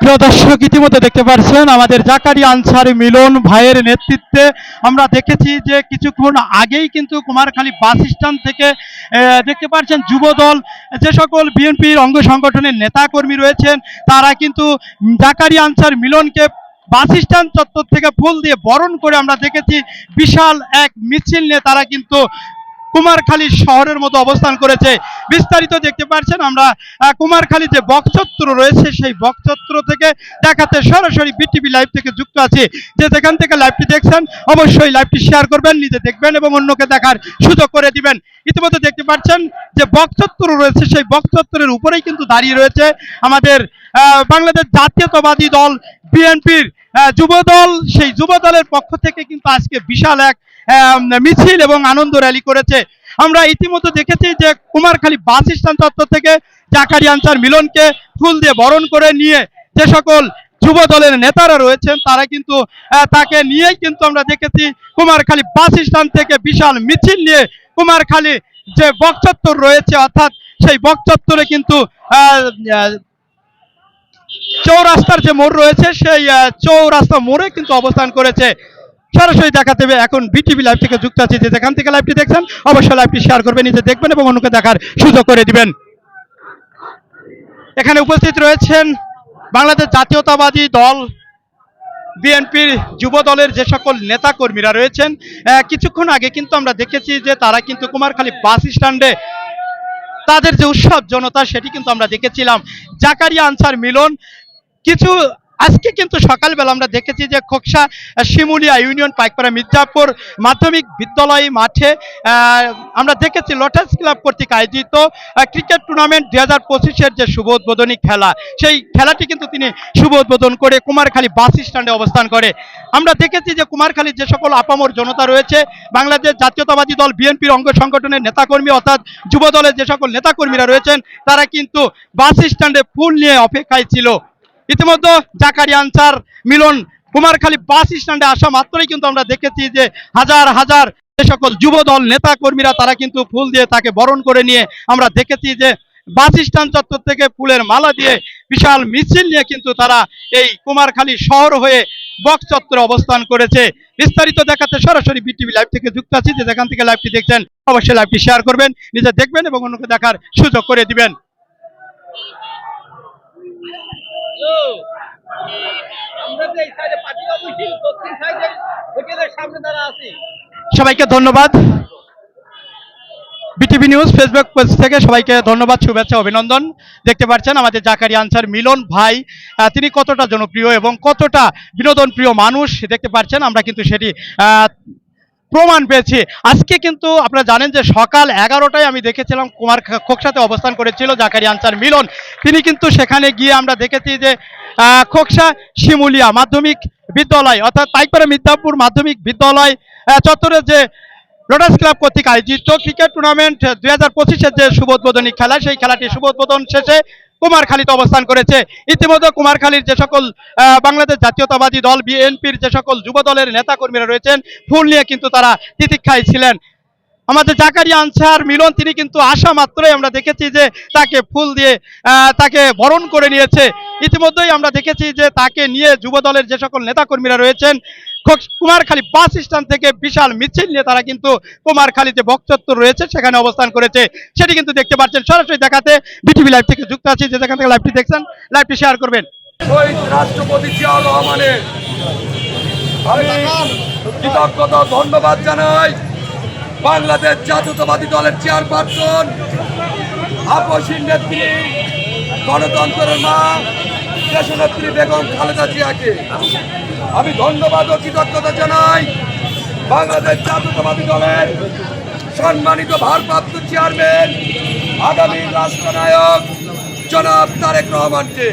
প্রিয় দর্শক, ইতিমধ্যে দেখতে পাচ্ছেন আমাদের জাকারি আনসারি মিলন ভাইয়ের নেতৃত্বে আমরা দেখেছি যে কিছুক্ষণ আগেই কিন্তু কুমারখালী বাস স্ট্যান্ড থেকে দেখতে পাচ্ছেন যুবদল, যে সকল বিএনপির অঙ্গ সংগঠনের নেতাকর্মী রয়েছেন, তারা কিন্তু জাকারি আনসার মিলনকে বাস স্ট্যান্ড চত্বর থেকে ফুল দিয়ে বরণ করে আমরা দেখেছি, বিশাল এক মিছিল নিয়ে তারা কিন্তু কুমারখালী শহরের মতো অবস্থান করেছে। বিস্তারিত দেখতে পাচ্ছেন আমরা কুমারখালী যে বকচত্র রয়েছে, সেই বকচত্র থেকে দেখাতে সরাসরি বিটিভি লাইভ থেকে যুক্ত আছি। যে যেখান থেকে লাইভটি দেখছেন, অবশ্যই লাইভটি শেয়ার করবেন, নিজে দেখবেন এবং অন্যকে দেখার সুযোগ করে দিবেন। ইতিমধ্যে দেখতে পাচ্ছেন যে বকচত্র রয়েছে, সেই বকচত্রের উপরেই কিন্তু দাঁড়িয়ে রয়েছে আমাদের বাংলাদেশ জাতীয়তাবাদী দল, বিএনপির যুব দল সেই যুব দলের পক্ষ থেকে কিন্তু আজকে বিশাল এক মিছিল এবং আনন্দ র্যালি করেছে। আমরা ইতিমধ্যে দেখেছি যে কুমারখালী বাস স্ট্যান্ড চত্বর থেকে জাকারি আনসার মিলনকে ফুল দিয়ে বরণ করে নিয়ে যে সকল যুব দলের নেতারা রয়েছেন, তারা কিন্তু তাকে নিয়েই কিন্তু আমরা দেখেছি কুমারখালী বাস স্ট্যান্ড থেকে বিশাল মিছিল নিয়ে কুমারখালী যে বকচত্বর রয়েছে, অর্থাৎ সেই বকচত্বরে কিন্তু চৌরাস্তার যে মোড় রয়েছে, সেই চৌরাস্তা মোড়ে কিন্তু অবস্থান করেছে। সরাসরি দেখাতে হবে এখন বিটিভি লাইভ থেকে যুক্ত আছে। যে যেখান থেকে লাইভটি দেখছেন, অবশ্যই লাইভটি শেয়ার করবেন, নিজে দেখবেন এবং অন্যকে দেখার সুযোগ করে দিবেন। এখানে উপস্থিত রয়েছেন বাংলাদেশ জাতীয়তাবাদী দল, বিএনপির যুব দলের যে সকল নেতা কর্মীরা রয়েছেন কিছুক্ষণ আগে কিন্তু আমরা দেখেছি যে তারা কিন্তু কুমারখালী বাস স্ট্যান্ডে তাদের যে উৎসব জনতা, সেটি কিন্তু আমরা দেখেছিলাম। জাকারিয়া আনসার মিলন, কিছু আজকে কিন্তু সকালবেলা আমরা দেখেছি যে খোকসা শিমুলিয়া ইউনিয়ন পাইকপাড়া মির্জাপুর মাধ্যমিক বিদ্যালয় মাঠে আমরা দেখেছি লোটাস ক্লাব কর্তৃক আয়োজিত ক্রিকেট টুর্নামেন্ট দুই হাজার পঁচিশের যে শুভ উদ্বোধনী খেলা, সেই খেলাটি কিন্তু তিনি শুভ উদ্বোধন করে কুমারখালী বাস স্ট্যান্ডে অবস্থান করে। আমরা দেখেছি যে কুমারখালীর যে সকল আপামর জনতা রয়েছে, বাংলাদেশ জাতীয়তাবাদী দল, বিএনপির অঙ্গ সংগঠনের নেতাকর্মী অর্থাৎ যুব দলের যে সকল নেতাকর্মীরা রয়েছেন, তারা কিন্তু বাস স্ট্যান্ডে ফুল নিয়ে অপেক্ষায় ছিল। ইতিমধ্যে জাকারি আনসার মিলন কুমারখালী বাস স্ট্যান্ডে আসা মাত্রই কিন্তু আমরা দেখেছি যে হাজার হাজার যে সকল যুব দল নেতা কর্মীরা তারা কিন্তু ফুল দিয়ে তাকে বরণ করে নিয়ে আমরা দেখেছি যে বাস স্ট্যান্ড চত্বর থেকে ফুলের মালা দিয়ে বিশাল মিছিল নিয়ে কিন্তু তারা এই কুমারখালী শহর হয়ে বক্স চত্বরে অবস্থান করেছে। বিস্তারিত দেখাতে সরাসরি বিটিভি লাইভ থেকে যুক্ত আছি যে যেখান থেকে লাইভটি দেখছেন, অবশ্যই লাইভটি শেয়ার করবেন, নিজে দেখবেন এবং অন্যকে দেখার সুযোগ করে দিবেন। সবাইকে ধন্যবাদ। বিটিভি নিউজ ফেসবুক পেজ থেকে সবাইকে ধন্যবাদ, শুভেচ্ছা, অভিনন্দন। দেখতে পাচ্ছেন আমাদের জাকারি আনসার মিলন ভাই। তিনি কতটা জনপ্রিয় এবং কতটা বিনোদন প্রিয় মানুষ, দেখতে পাচ্ছেন। আমরা কিন্তু সেটি প্রমাণ পেয়েছি। আজকে কিন্তু আপনারা জানেন যে সকাল এগারোটায় আমি দেখেছিলাম কুমার খোকসাতে অবস্থান করেছিল জাকারি আনসার মিলন। তিনি কিন্তু সেখানে গিয়ে আমরা দেখেছি যে খোকসা শিমুলিয়া মাধ্যমিক বিদ্যালয়, অর্থাৎ পাইকপাড়া মিদনাপুর মাধ্যমিক বিদ্যালয় চত্বরে যে লোটাস ক্লাব কর্তৃক আয়োজিত ক্রিকেট টুর্নামেন্ট দুই হাজার পঁচিশের যে শুভ উদ্বোধনী খেলা, সেই খেলাটি শুভ উদ্বোধন শেষে কুমারখালীতে অবস্থান করেছে। ইতিমধ্যে কুমারখালীর যে সকল বাংলাদেশ জাতীয়তাবাদী দল, বিএনপির যে সকল যুব দলের নেতাকর্মীরা রয়েছেন, ফুল নিয়ে কিন্তু তারা তিতিক্ষায় ছিলেন। আমাদের জাকারিয়া আনসার মিলন, তিনি কিন্তু আসা মাত্রই আমরা দেখেছি যে তাকে ফুল দিয়ে তাকে বরণ করে নিয়েছে। ইতিমধ্যেই আমরা দেখেছি যে তাকে নিয়ে যুব দলের যে সকল নেতাকর্মীরা রয়েছেন কুমারখালী বাস স্ট্যান্ড থেকে বিশাল মিছিল নিয়ে তারা কিন্তু কুমারখালী যে বকচত্বর রয়েছে, সেখানে অবস্থান করেছে। সেটি কিন্তু দেখতে পাচ্ছেন। সরাসরি দেখাতে বিটিভি লাইভ থেকে যুক্ত আছি, যে যেখান থেকে লাইভটি দেখছেন, লাইভটি শেয়ার করবেন। ধন্যবাদ জানাই বাংলাদেশ জাতীয়তাবাদী দলের চেয়ারপারসন, আপসীর নেত্রী, গণতন্ত্রের মা দেশনেত্রী বেগম খালেদা জিয়াকে। আমি ধন্যবাদ ও কৃতজ্ঞতা জানাই বাংলাদেশ জাতীয়তাবাদী দলের সম্মানিত ভারপ্রাপ্ত চেয়ারম্যান, আগামী রাষ্ট্রনায়ক জনাব তারেক রহমানকে।